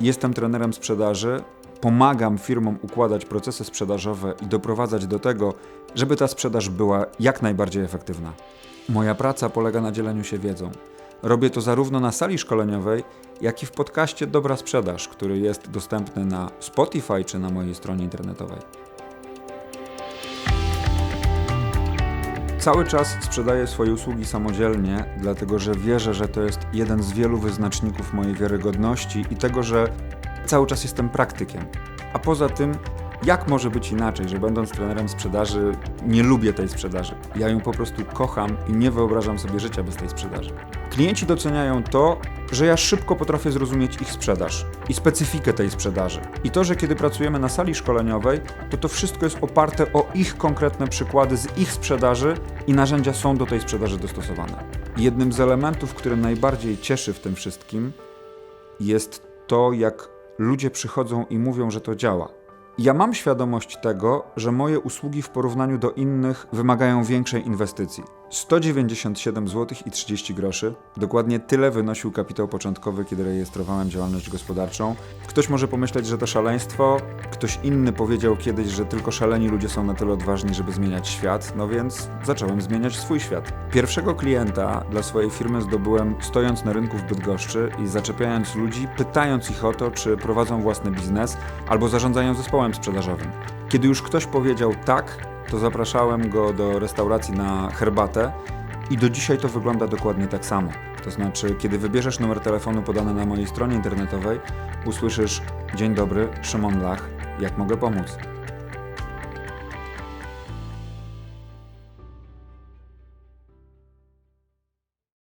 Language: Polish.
jestem trenerem sprzedaży, pomagam firmom układać procesy sprzedażowe i doprowadzać do tego, żeby ta sprzedaż była jak najbardziej efektywna. Moja praca polega na dzieleniu się wiedzą. Robię to zarówno na sali szkoleniowej, jak i w podcaście Dobra Sprzedaż, który jest dostępny na Spotify czy na mojej stronie internetowej. Cały czas sprzedaję swoje usługi samodzielnie, dlatego że wierzę, że to jest jeden z wielu wyznaczników mojej wiarygodności i tego, że cały czas jestem praktykiem. A poza tym, jak może być inaczej, że będąc trenerem sprzedaży, nie lubię tej sprzedaży. Ja ją po prostu kocham i nie wyobrażam sobie życia bez tej sprzedaży. Klienci doceniają to, że ja szybko potrafię zrozumieć ich sprzedaż i specyfikę tej sprzedaży. I to, że kiedy pracujemy na sali szkoleniowej, to to wszystko jest oparte o ich konkretne przykłady z ich sprzedaży i narzędzia są do tej sprzedaży dostosowane. Jednym z elementów, który najbardziej cieszy w tym wszystkim, jest to, jak ludzie przychodzą i mówią, że to działa. Ja mam świadomość tego, że moje usługi w porównaniu do innych wymagają większej inwestycji. 197 zł i 30 groszy. Dokładnie tyle wynosił kapitał początkowy, kiedy rejestrowałem działalność gospodarczą. Ktoś może pomyśleć, że to szaleństwo. Ktoś inny powiedział kiedyś, że tylko szaleni ludzie są na tyle odważni, żeby zmieniać świat. No więc zacząłem zmieniać swój świat. Pierwszego klienta dla swojej firmy zdobyłem stojąc na rynku w Bydgoszczy i zaczepiając ludzi, pytając ich o to, czy prowadzą własny biznes albo zarządzają zespołem sprzedażowym. Kiedy już ktoś powiedział tak, to zapraszałem go do restauracji na herbatę i do dzisiaj to wygląda dokładnie tak samo. To znaczy, kiedy wybierzesz numer telefonu podany na mojej stronie internetowej, usłyszysz Dzień dobry, Szymon Lach, jak mogę pomóc?